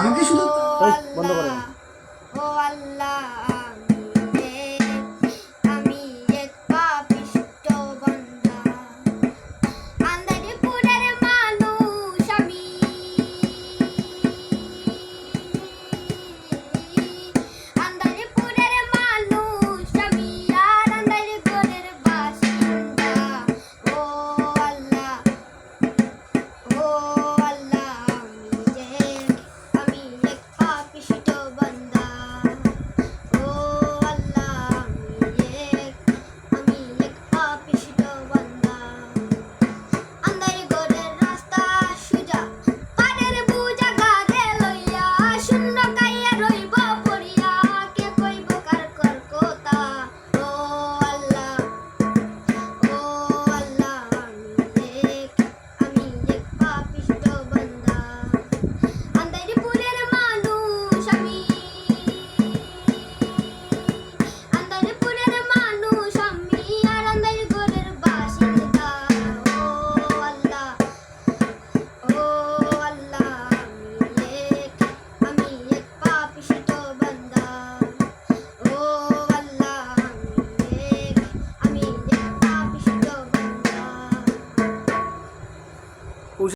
আমাকে শুধু- বন্ধ করে ও আল্লাহ।